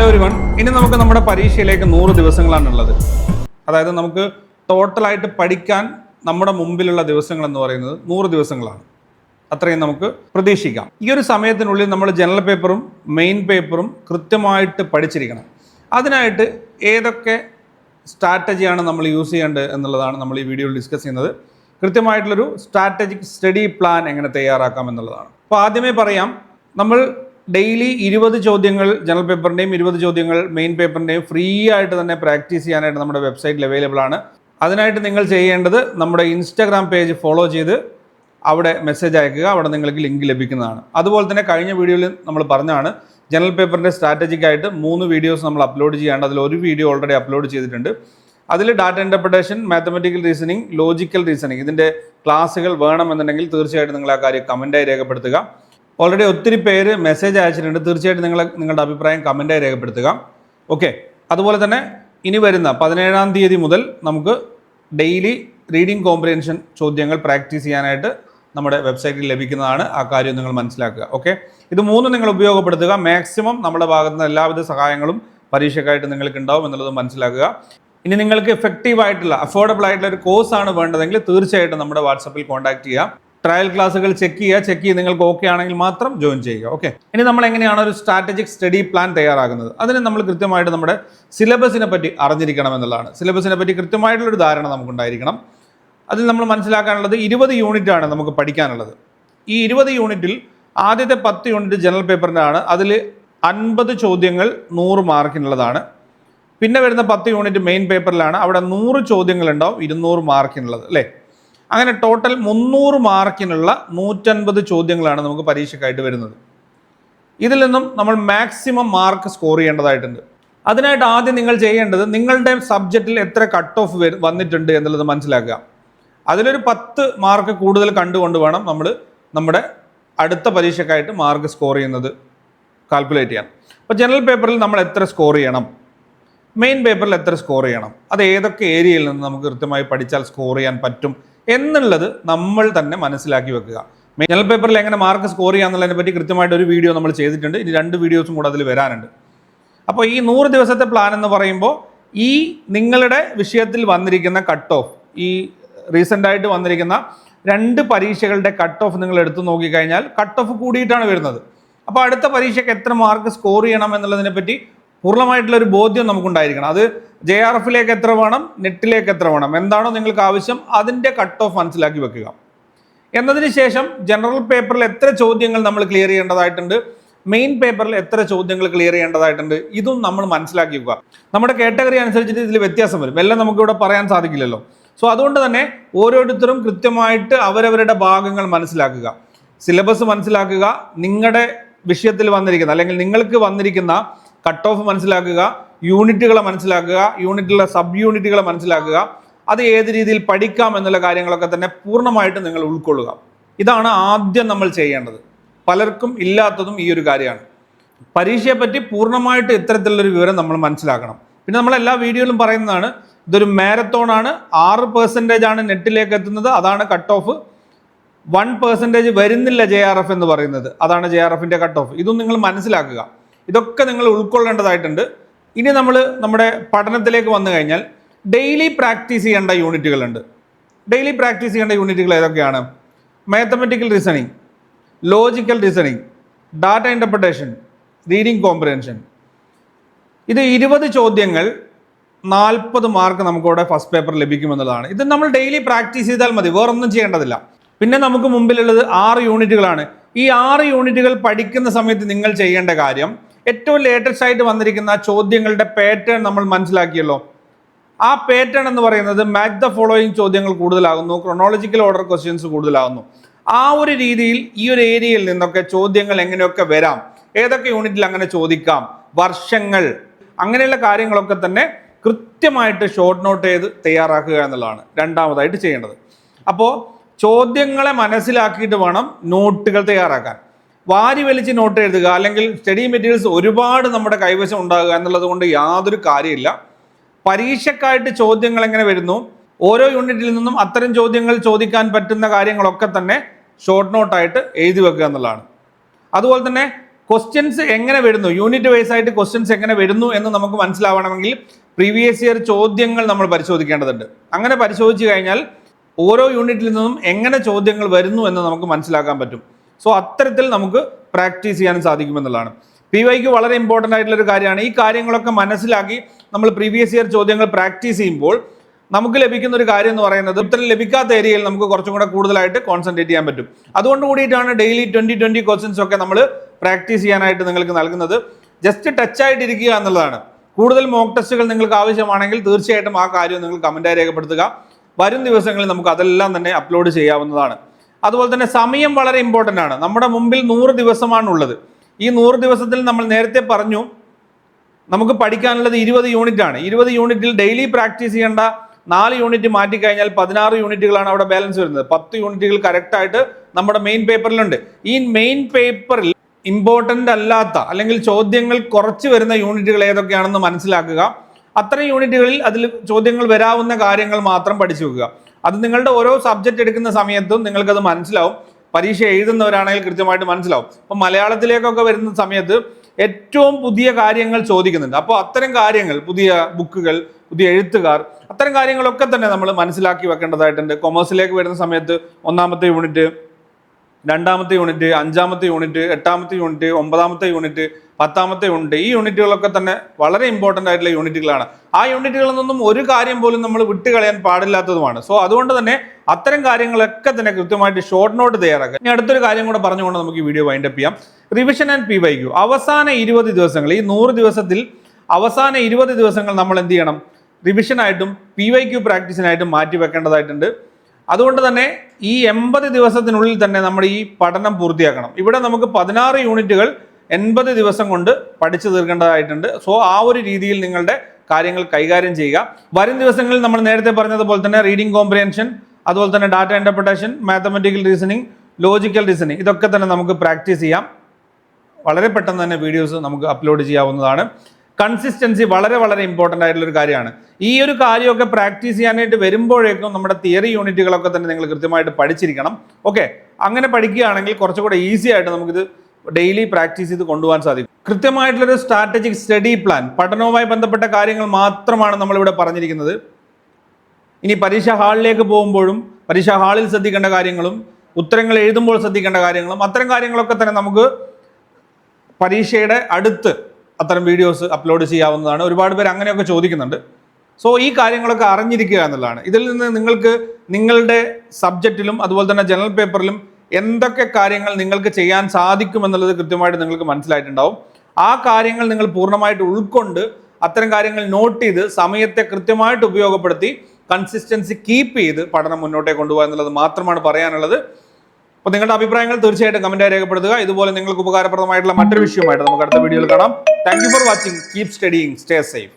Hello ഒരുവൺ ഇനി നമുക്ക് നമ്മുടെ പരീക്ഷയിലേക്ക് നൂറ് ദിവസങ്ങളാണുള്ളത്. അതായത് നമുക്ക് ടോട്ടലായിട്ട് പഠിക്കാൻ നമ്മുടെ മുമ്പിലുള്ള ദിവസങ്ങൾ എന്ന് പറയുന്നത് നൂറ് ദിവസങ്ങളാണ്. അത്രയും നമുക്ക് പ്രതീക്ഷിക്കാം. ഈ ഒരു സമയത്തിനുള്ളിൽ നമ്മൾ ജനറൽ പേപ്പറും മെയിൻ പേപ്പറും കൃത്യമായിട്ട് പഠിച്ചിരിക്കണം. അതിനായിട്ട് ഏതൊക്കെ സ്ട്രാറ്റജിയാണ് നമ്മൾ യൂസ് ചെയ്യേണ്ടത് എന്നുള്ളതാണ് നമ്മൾ ഈ വീഡിയോയിൽ ഡിസ്കസ് ചെയ്യുന്നത്. കൃത്യമായിട്ടുള്ളൊരു സ്ട്രാറ്റജിക് സ്റ്റഡി പ്ലാൻ എങ്ങനെ തയ്യാറാക്കാം എന്നുള്ളതാണ്. അപ്പോൾ ആദ്യമേ പറയാം നമ്മൾ ഡെയിലി ഇരുപത് ചോദ്യങ്ങൾ ജനറൽ പേപ്പറിന്റെയും ഇരുപത് ചോദ്യങ്ങൾ മെയിൻ പേപ്പറിന്റെയും ഫ്രീ ആയിട്ട് തന്നെ പ്രാക്ടീസ് ചെയ്യാനായിട്ട് നമ്മുടെ വെബ്സൈറ്റിൽ അവൈലബിൾ ആണ്. അതിനായിട്ട് നിങ്ങൾ ചെയ്യേണ്ടത് നമ്മുടെ ഇൻസ്റ്റാഗ്രാം പേജ് ഫോളോ ചെയ്ത് അവിടെ മെസ്സേജ് അയക്കുക. അവിടെ നിങ്ങൾക്ക് ലിങ്ക് ലഭിക്കുന്നതാണ്. അതുപോലെ തന്നെ കഴിഞ്ഞ വീഡിയോയിൽ നമ്മൾ പറഞ്ഞാണ് ജനറൽ പേപ്പറിന്റെ സ്ട്രാറ്റജിക് ആയിട്ട് മൂന്ന് വീഡിയോസ് നമ്മൾ അപ്ലോഡ് ചെയ്യാണ്ട് അതിൽ ഒരു വീഡിയോ ഓൾറെഡി അപ്ലോഡ് ചെയ്തിട്ടുണ്ട്. അതിൽ data interpretation mathematical reasoning logical reasoning ഇതിന്റെ ക്ലാസ്സുകൾ വേണമെന്നുണ്ടെങ്കിൽ തീർച്ചയായിട്ടും നിങ്ങൾ ആ കാര്യം കമന്റായി രേഖപ്പെടുത്തുക. ഓൾറെഡി ഒത്തിരി പേര് മെസ്സേജ് അയച്ചിട്ടുണ്ട്. തീർച്ചയായിട്ടും നിങ്ങൾ നിങ്ങളുടെ അഭിപ്രായം കമന്റായി രേഖപ്പെടുത്തുക. ഓക്കെ അതുപോലെ തന്നെ ഇനി വരുന്ന പതിനേഴാം തീയതി മുതൽ നമുക്ക് ഡെയിലി റീഡിംഗ് കോംപ്രിഹെൻഷൻ ചോദ്യങ്ങൾ പ്രാക്ടീസ് ചെയ്യാനായിട്ട് നമ്മുടെ വെബ്സൈറ്റിൽ ലഭിക്കുന്നതാണ് ആ കാര്യം നിങ്ങൾ മനസ്സിലാക്കുക. ഓക്കെ ഇത് മൂന്ന് നിങ്ങൾ ഉപയോഗപ്പെടുത്തുക. മാക്സിമം നമ്മുടെ ഭാഗത്ത് നിന്ന് എല്ലാവിധ സഹായങ്ങളും പരീക്ഷയ്ക്കായിട്ട് നിങ്ങൾക്ക് ഉണ്ടാവും എന്നുള്ളത് മനസ്സിലാക്കുക. ഇനി നിങ്ങൾക്ക് എഫക്റ്റീവ് ആയിട്ടുള്ള അഫോർഡബിൾ ആയിട്ടുള്ള ഒരു കോഴ്സാണ് വേണ്ടതെങ്കിൽ തീർച്ചയായിട്ടും നമ്മുടെ വാട്സപ്പിൽ കോൺടാക്ട് ചെയ്യുക ട്രയൽ ക്ലാസ്സുകൾ ചെക്ക് ചെയ്യുക ചെക്ക് ചെയ്ത് നിങ്ങൾക്ക് ഓക്കെ ആണെങ്കിൽ മാത്രം ജോയിൻ ചെയ്യുക ഓക്കെ ഇനി നമ്മൾ എങ്ങനെയാണ് ഒരു സ്ട്രാറ്റജിക് സ്റ്റഡി പ്ലാൻ തയ്യാറാകുന്നത് അതിന് നമ്മൾ കൃത്യമായിട്ട് നമ്മുടെ സിലബസിനെ പറ്റി അറിഞ്ഞിരിക്കണം എന്നുള്ളതാണ്. സിലബസിനെ പറ്റി കൃത്യമായിട്ടുള്ളൊരു ധാരണ നമുക്കുണ്ടായിരിക്കണം. അതിൽ നമ്മൾ മനസ്സിലാക്കാനുള്ളത് ഇരുപത് യൂണിറ്റ് ആണ് നമുക്ക് പഠിക്കാനുള്ളത്. ഈ ഇരുപത് യൂണിറ്റിൽ ആദ്യത്തെ പത്ത് യൂണിറ്റ് ജനറൽ പേപ്പറിന്റെ ആണ് അതിൽ അൻപത് ചോദ്യങ്ങൾ നൂറ് മാർക്കിനുള്ളതാണ് പിന്നെ വരുന്ന പത്ത് യൂണിറ്റ് മെയിൻ പേപ്പറിലാണ് അവിടെ നൂറ് ചോദ്യങ്ങളുണ്ടാവും ഇരുന്നൂറ് മാർക്കിനുള്ളത് അല്ലേ? അങ്ങനെ ടോട്ടൽ മുന്നൂറ് മാർക്കിനുള്ള നൂറ്റൻപത് ചോദ്യങ്ങളാണ് നമുക്ക് പരീക്ഷയ്ക്കായിട്ട് വരുന്നത്. ഇതിൽ നിന്നും നമ്മൾ മാക്സിമം മാർക്ക് സ്കോർ ചെയ്യേണ്ടതായിട്ടുണ്ട്. അതിനായിട്ട് ആദ്യം നിങ്ങൾ ചെയ്യേണ്ടത് നിങ്ങളുടെ സബ്ജക്റ്റിൽ എത്ര കട്ട് ഓഫ് വന്നിട്ടുണ്ട് എന്നുള്ളത് മനസ്സിലാക്കുക. അതിലൊരു പത്ത് മാർക്ക് കൂടുതൽ കണ്ടുകൊണ്ട് വേണം നമ്മൾ നമ്മുടെ അടുത്ത പരീക്ഷയ്ക്കായിട്ട് മാർക്ക് സ്കോർ ചെയ്യുന്നത് കാൽക്കുലേറ്റ് ചെയ്യാൻ. അപ്പോൾ ജനറൽ പേപ്പറിൽ നമ്മൾ എത്ര സ്കോർ ചെയ്യണം? മെയിൻ പേപ്പറിൽ എത്ര സ്കോർ ചെയ്യണം? അത് ഏതൊക്കെ ഏരിയയിൽ നിന്ന് നമുക്ക് കൃത്യമായി പഠിച്ചാൽ സ്കോർ ചെയ്യാൻ പറ്റും? എന്നുള്ളത് നമ്മൾ തന്നെ മനസ്സിലാക്കി വെക്കുക. ജനറൽ പേപ്പറിൽ എങ്ങനെ മാർക്ക് സ്കോർ ചെയ്യാന്നുള്ളതിനെ പറ്റി കൃത്യമായിട്ട് ഒരു വീഡിയോ നമ്മൾ ചെയ്തിട്ടുണ്ട്. ഇനി രണ്ട് വീഡിയോസും കൂടെ അതിൽ വരാനുണ്ട്. അപ്പോൾ ഈ നൂറ് ദിവസത്തെ പ്ലാൻ എന്ന് പറയുമ്പോൾ ഈ നിങ്ങളുടെ വിഷയത്തിൽ വന്നിരിക്കുന്ന കട്ട് ഓഫ് ഈ റീസെന്റായിട്ട് വന്നിരിക്കുന്ന രണ്ട് പരീക്ഷകളുടെ കട്ട് ഓഫ് നിങ്ങൾ എടുത്തു നോക്കിക്കഴിഞ്ഞാൽ കട്ട് ഓഫ് കൂടിയിട്ടാണ് വരുന്നത്. അപ്പോൾ അടുത്ത പരീക്ഷയ്ക്ക് എത്ര മാർക്ക് സ്കോർ ചെയ്യണം എന്നുള്ളതിനെ പറ്റി പൂർണമായിട്ടുള്ള ഒരു ബോധ്യം നമുക്കുണ്ടായിരിക്കണം. അത് ജെ ആർ എഫിലേക്ക് എത്ര വേണം? നെറ്റിലേക്ക് എത്ര വേണം? എന്താണോ നിങ്ങൾക്ക് ആവശ്യം അതിന്റെ കട്ട് ഓഫ് മനസ്സിലാക്കി വെക്കുക. എന്നതിന് ശേഷം ജനറൽ പേപ്പറിൽ എത്ര ചോദ്യങ്ങൾ നമ്മൾ ക്ലിയർ ചെയ്യേണ്ടതായിട്ടുണ്ട്? മെയിൻ പേപ്പറിൽ എത്ര ചോദ്യങ്ങൾ ക്ലിയർ ചെയ്യേണ്ടതായിട്ടുണ്ട്? ഇതും നമ്മൾ മനസ്സിലാക്കി വെക്കുക. നമ്മുടെ കാറ്റഗറി അനുസരിച്ചിട്ട് ഇതിൽ വ്യത്യാസം വരും. എല്ലാം നമുക്കിവിടെ പറയാൻ സാധിക്കില്ലല്ലോ. സോ അതുകൊണ്ട് തന്നെ ഓരോരുത്തരും കൃത്യമായിട്ട് അവരവരുടെ ഭാഗങ്ങൾ മനസ്സിലാക്കുക. സിലബസ് മനസ്സിലാക്കുക. നിങ്ങളുടെ വിഷയത്തിൽ വന്നിരിക്കുന്ന അല്ലെങ്കിൽ നിങ്ങൾക്ക് വന്നിരിക്കുന്ന കട്ട് ഓഫ് മനസ്സിലാക്കുക യൂണിറ്റുകളെ മനസ്സിലാക്കുക യൂണിറ്റിലെ സബ് യൂണിറ്റുകളെ മനസ്സിലാക്കുക അത് ഏത് രീതിയിൽ പഠിക്കാം എന്നുള്ള കാര്യങ്ങളൊക്കെ തന്നെ പൂർണമായിട്ട് നിങ്ങൾ ഉൾക്കൊള്ളുക. ഇതാണ് ആദ്യം നമ്മൾ ചെയ്യേണ്ടത്. പലർക്കും ഇല്ലാത്തതും ഈ ഒരു കാര്യമാണ്. പരീക്ഷയെ പറ്റി പൂർണമായിട്ട് ഇത്തരത്തിലുള്ളൊരു വിവരം നമ്മൾ മനസ്സിലാക്കണം. പിന്നെ നമ്മൾ എല്ലാ വീഡിയോയിലും പറയുന്നതാണ് ഇതൊരു മാരത്തോൺ ആണ് ആറ് പെർസെന്റേജ് ആണ് നെറ്റിലേക്ക് എത്തുന്നത് അതാണ് കട്ട് ഓഫ് വൺ പെർസെന്റേജ് വരുന്നില്ല ജെ ആർ എഫ് എന്ന് പറയുന്നത് അതാണ് ജെ ആർ എഫിന്റെ കട്ട് ഓഫ് ഇതും നിങ്ങൾ മനസ്സിലാക്കുക. ഇതൊക്കെ നിങ്ങൾ ഉൾക്കൊള്ളേണ്ടതായിട്ടുണ്ട്. ഇനി നമ്മൾ നമ്മുടെ പഠനത്തിലേക്ക് വന്നു കഴിഞ്ഞാൽ ഡെയിലി പ്രാക്ടീസ് ചെയ്യേണ്ട യൂണിറ്റുകളുണ്ട് ഡെയിലി പ്രാക്ടീസ് ചെയ്യേണ്ട യൂണിറ്റുകൾ ഏതൊക്കെയാണ്? Mathematical reasoning logical reasoning data interpretation reading comprehension ഇത് ഇരുപത് ചോദ്യങ്ങൾ നാൽപ്പത് മാർക്ക് നമുക്കിവിടെ ഫസ്റ്റ് പേപ്പർ ലഭിക്കുമെന്നുള്ളതാണ്. ഇത് നമ്മൾ ഡെയിലി പ്രാക്ടീസ് ചെയ്താൽ മതി വേറൊന്നും ചെയ്യേണ്ടതില്ല. പിന്നെ നമുക്ക് മുമ്പിലുള്ളത് ആറ് യൂണിറ്റുകളാണ് ഈ ആറ് യൂണിറ്റുകൾ പഠിക്കുന്ന സമയത്ത് നിങ്ങൾ ചെയ്യേണ്ട കാര്യം ഏറ്റവും ലേറ്റസ്റ്റ് ആയിട്ട് വന്നിരിക്കുന്ന ചോദ്യങ്ങളുടെ പാറ്റേൺ നമ്മൾ മനസ്സിലാക്കിയല്ലോ. ആ പാറ്റേൺ എന്ന് പറയുന്നത് മാച്ച് ദ ഫോളോയിങ് ചോദ്യങ്ങൾ കൂടുതലാകുന്നു. ക്രൊണോളജിക്കൽ ഓർഡർ ക്വസ്റ്റ്യൻസ് കൂടുതലാകുന്നു. ആ ഒരു രീതിയിൽ ഈ ഒരു ഏരിയയിൽ നിന്നൊക്കെ ചോദ്യങ്ങൾ എങ്ങനെയൊക്കെ വരാം? ഏതൊക്കെ യൂണിറ്റിൽ അങ്ങനെ ചോദിക്കാം? വർഷങ്ങൾ. അങ്ങനെയുള്ള കാര്യങ്ങളൊക്കെ തന്നെ കൃത്യമായിട്ട് ഷോർട്ട് നോട്ട് ചെയ്ത് തയ്യാറാക്കുക എന്നുള്ളതാണ് രണ്ടാമതായിട്ട് ചെയ്യേണ്ടത്. അപ്പോൾ ചോദ്യങ്ങളെ മനസ്സിലാക്കിയിട്ട് വേണം നോട്ടുകൾ തയ്യാറാക്കാൻ. വാരി വലിച്ച് നോട്ട് എഴുതുക അല്ലെങ്കിൽ സ്റ്റഡി മെറ്റീരിയൽസ് ഒരുപാട് നമ്മുടെ കൈവശം ഉണ്ടാകുക എന്നുള്ളത് കൊണ്ട് യാതൊരു കാര്യമില്ല. പരീക്ഷക്കായിട്ട് ചോദ്യങ്ങൾ എങ്ങനെ വരുന്നു? ഓരോ യൂണിറ്റിൽ നിന്നും അത്തരം ചോദ്യങ്ങൾ ചോദിക്കാൻ പറ്റുന്ന കാര്യങ്ങളൊക്കെ തന്നെ ഷോർട്ട് നോട്ടായിട്ട് എഴുതി വെക്കുക എന്നുള്ളതാണ്. അതുപോലെ തന്നെ ക്വസ്റ്റ്യൻസ് എങ്ങനെ വരുന്നു? യൂണിറ്റ് വൈസ് ആയിട്ട് ക്വസ്റ്റ്യൻസ് എങ്ങനെ വരുന്നു എന്ന് നമുക്ക് മനസ്സിലാവണമെങ്കിൽ പ്രീവിയസ് ഇയർ ചോദ്യങ്ങൾ നമ്മൾ പരിശോധിക്കേണ്ടതുണ്ട്. അങ്ങനെ പരിശോധിച്ച് കഴിഞ്ഞാൽ ഓരോ യൂണിറ്റിൽ നിന്നും എങ്ങനെ ചോദ്യങ്ങൾ വരുന്നു എന്ന് നമുക്ക് മനസ്സിലാക്കാൻ പറ്റും. സോ അത്തരത്തിൽ നമുക്ക് പ്രാക്ടീസ് ചെയ്യാനും സാധിക്കുമെന്നുള്ളതാണ്. പി വൈക്ക് വളരെ ഇമ്പോർട്ടന്റ് ആയിട്ടുള്ള ഒരു കാര്യമാണ്. ഈ കാര്യങ്ങളൊക്കെ മനസ്സിലാക്കി നമ്മൾ പ്രീവിയസ് ഇയർ ചോദ്യങ്ങൾ പ്രാക്ടീസ് ചെയ്യുമ്പോൾ നമുക്ക് ലഭിക്കുന്ന ഒരു കാര്യം എന്ന് പറയുന്നത് ഉത്തരം ലഭിക്കാത്ത ഏരിയയിൽ നമുക്ക് കുറച്ചും കൂടെ കൂടുതലായിട്ട് കോൺസെൻട്രേറ്റ് ചെയ്യാൻ പറ്റും. അതുകൊണ്ട് കൂടിയിട്ടാണ് ഡെയിലി ട്വന്റി ട്വന്റി ക്വസ്റ്റ്യൻസ് ഒക്കെ നമ്മൾ പ്രാക്ടീസ് ചെയ്യാനായിട്ട് നിങ്ങൾക്ക് നൽകുന്നത്. ജസ്റ്റ് ടച്ച് ആയിട്ടിരിക്കുക എന്നുള്ളതാണ്. കൂടുതൽ മോക്ക് ടെസ്റ്റുകൾ നിങ്ങൾക്ക് ആവശ്യമാണെങ്കിൽ തീർച്ചയായിട്ടും ആ കാര്യം നിങ്ങൾ കമന്റായി രേഖപ്പെടുത്തുക. വരും ദിവസങ്ങളിൽ നമുക്ക് അതെല്ലാം തന്നെ അപ്ലോഡ് ചെയ്യാവുന്നതാണ്. അതുപോലെ തന്നെ സമയം വളരെ ഇമ്പോർട്ടന്റ് ആണ്. നമ്മുടെ മുമ്പിൽ നൂറ് ദിവസമാണുള്ളത്. ഈ നൂറ് ദിവസത്തിൽ നമ്മൾ നേരത്തെ പറഞ്ഞു നമുക്ക് പഠിക്കാനുള്ളത് ഇരുപത് യൂണിറ്റ് ആണ്. ഇരുപത് യൂണിറ്റിൽ ഡെയിലി പ്രാക്ടീസ് ചെയ്യേണ്ട നാല് യൂണിറ്റ് മാറ്റിക്കഴിഞ്ഞാൽ പതിനാറ് യൂണിറ്റുകളാണ് അവിടെ ബാലൻസ് വരുന്നത്. പത്ത് യൂണിറ്റുകൾ കറക്റ്റായിട്ട് നമ്മുടെ മെയിൻ പേപ്പറിലുണ്ട് ഈ മെയിൻ പേപ്പറിൽ ഇമ്പോർട്ടന്റ് അല്ലാത്ത അല്ലെങ്കിൽ ചോദ്യങ്ങൾ കുറച്ച് വരുന്ന യൂണിറ്റുകൾ ഏതൊക്കെയാണെന്ന് മനസ്സിലാക്കുക. അത്തരം യൂണിറ്റുകളിൽ അതിൽ ചോദ്യങ്ങൾ വരാവുന്ന കാര്യങ്ങൾ മാത്രം പഠിച്ചു വെക്കുക. അത് നിങ്ങളുടെ ഓരോ സബ്ജക്റ്റ് എടുക്കുന്ന സമയത്തും നിങ്ങൾക്കത് മനസ്സിലാവും. പരീക്ഷ എഴുതുന്നവരാണെങ്കിൽ കൃത്യമായിട്ട് മനസ്സിലാവും. അപ്പം മലയാളത്തിലേക്കൊക്കെ വരുന്ന സമയത്ത് ഏറ്റവും പുതിയ കാര്യങ്ങൾ ചോദിക്കുന്നുണ്ട്. അപ്പോൾ അത്തരം കാര്യങ്ങൾ പുതിയ ബുക്കുകൾ പുതിയ എഴുത്തുകാർ അത്തരം കാര്യങ്ങളൊക്കെ തന്നെ നമ്മൾ മനസ്സിലാക്കി വെക്കേണ്ടതായിട്ടുണ്ട്. കൊമേഴ്സിലേക്ക് വരുന്ന സമയത്ത് ഒന്നാമത്തെ യൂണിറ്റ് രണ്ടാമത്തെ യൂണിറ്റ് അഞ്ചാമത്തെ യൂണിറ്റ് എട്ടാമത്തെ യൂണിറ്റ് ഒമ്പതാമത്തെ യൂണിറ്റ് പത്താമത്തെ യൂണിറ്റ് ഈ യൂണിറ്റുകളൊക്കെ തന്നെ വളരെ ഇമ്പോർട്ടന്റ് ആയിട്ടുള്ള യൂണിറ്റുകളാണ്. ആ യൂണിറ്റുകളിൽ നിന്നും ഒരു കാര്യം പോലും നമ്മൾ വിട്ടുകളയാൻ പാടില്ലാത്തതുമാണ്. സോ അതുകൊണ്ട് തന്നെ അത്തരം കാര്യങ്ങളൊക്കെ തന്നെ കൃത്യമായിട്ട് ഷോർട്ട് നോട്ട് തയ്യാറാക്കുക. ഇനി അടുത്തൊരു കാര്യം കൂടെ പറഞ്ഞുകൊണ്ട് നമുക്ക് ഈ വീഡിയോ വൈൻഡപ്പ് ചെയ്യാം. Revision and P Y Q അവസാന ഇരുപത് ദിവസങ്ങൾ ഈ നൂറ് ദിവസത്തിൽ അവസാന ഇരുപത് ദിവസങ്ങൾ നമ്മൾ എന്ത് ചെയ്യണം? റിവിഷനായിട്ടും പി വൈ ക്യു പ്രാക്ടീസിനായിട്ടും മാറ്റി വെക്കേണ്ടതായിട്ടുണ്ട് അതുകൊണ്ട് തന്നെ ഈ എൺപത് ദിവസത്തിനുള്ളിൽ തന്നെ നമ്മൾ ഈ പഠനം പൂർത്തിയാക്കണം. ഇവിടെ നമുക്ക് പതിനാറ് യൂണിറ്റുകൾ എൺപത് ദിവസം കൊണ്ട് പഠിച്ചു തീർക്കേണ്ടതായിട്ടുണ്ട്. സോ ആ ഒരു രീതിയിൽ നിങ്ങളുടെ കാര്യങ്ങൾ കൈകാര്യം ചെയ്യുക. വരും ദിവസങ്ങളിൽ നമ്മൾ നേരത്തെ പറഞ്ഞതുപോലെ തന്നെ റീഡിംഗ് കോംപ്രിഹെൻഷൻ അതുപോലെ തന്നെ data interpretation mathematical reasoning logical reasoning ഇതൊക്കെ തന്നെ നമുക്ക് പ്രാക്ടീസ് ചെയ്യാം. വളരെ പെട്ടെന്ന് തന്നെ വീഡിയോസ് നമുക്ക് അപ്ലോഡ് ചെയ്യാവുന്നതാണ്. കൺസിസ്റ്റൻസി വളരെ വളരെ ഇമ്പോർട്ടന്റ് ആയിട്ടുള്ള ഒരു കാര്യമാണ്. ഈ ഒരു കാര്യമൊക്കെ പ്രാക്ടീസ് ചെയ്യാനായിട്ട് വരുമ്പോഴേക്കും നമ്മുടെ തിയറി യൂണിറ്റുകളൊക്കെ തന്നെ നിങ്ങൾ കൃത്യമായിട്ട് പഠിച്ചിരിക്കണം. ഓക്കെ അങ്ങനെ പഠിക്കുകയാണെങ്കിൽ കുറച്ചുകൂടെ ഈസി ആയിട്ട് നമുക്കിത് ഡെയിലി പ്രാക്ടീസ് ചെയ്ത് കൊണ്ടുപോകാൻ സാധിക്കും. കൃത്യമായിട്ടുള്ളൊരു സ്ട്രാറ്റജിക് സ്റ്റഡി പ്ലാൻ പഠനവുമായി ബന്ധപ്പെട്ട കാര്യങ്ങൾ മാത്രമാണ് നമ്മളിവിടെ പറഞ്ഞിരിക്കുന്നത്. ഇനി പരീക്ഷ ഹാളിലേക്ക് പോകുമ്പോഴും പരീക്ഷ ഹാളിൽ ശ്രദ്ധിക്കേണ്ട കാര്യങ്ങളും ഉത്തരങ്ങൾ എഴുതുമ്പോൾ ശ്രദ്ധിക്കേണ്ട കാര്യങ്ങളും അത്തരം കാര്യങ്ങളൊക്കെ തന്നെ നമുക്ക് പരീക്ഷയുടെ അടുത്ത് അത്തരം വീഡിയോസ് അപ്ലോഡ് ചെയ്യാവുന്നതാണ്. ഒരുപാട് പേര് അങ്ങനെയൊക്കെ ചോദിക്കുന്നുണ്ട്. സോ ഈ കാര്യങ്ങളൊക്കെ അറിഞ്ഞിരിക്കുക എന്നുള്ളതാണ്. ഇതിൽ നിന്ന് നിങ്ങൾക്ക് നിങ്ങളുടെ സബ്ജക്റ്റിലും അതുപോലെ തന്നെ ജനറൽ പേപ്പറിലും എന്തൊക്കെ കാര്യങ്ങൾ നിങ്ങൾക്ക് ചെയ്യാൻ സാധിക്കുമെന്നുള്ളത് കൃത്യമായിട്ട് നിങ്ങൾക്ക് മനസ്സിലായിട്ടുണ്ടാവും. ആ കാര്യങ്ങൾ നിങ്ങൾ പൂർണമായിട്ട് ഉൾക്കൊണ്ട് അത്തരം കാര്യങ്ങൾ നോട്ട് ചെയ്ത് സമയത്തെ കൃത്യമായിട്ട് ഉപയോഗപ്പെടുത്തി കൺസിസ്റ്റൻസി കീപ്പ് ചെയ്ത് പഠനം മുന്നോട്ടേ കൊണ്ടുപോകുക എന്നുള്ളത് മാത്രമാണ് പറയാനുള്ളത്. അപ്പോൾ നിങ്ങളുടെ അഭിപ്രായങ്ങൾ തീർച്ചയായിട്ടും കമന്റ് രേഖപ്പെടുത്തുക. ഇതുപോലെ നിങ്ങൾക്ക് ഉപകാരപ്രദമായിട്ടുള്ള മറ്റൊരു വിഷയമായിട്ട് നമുക്ക് അടുത്ത വീഡിയോയിൽ കാണാം. Thank for watching keep studying stay safe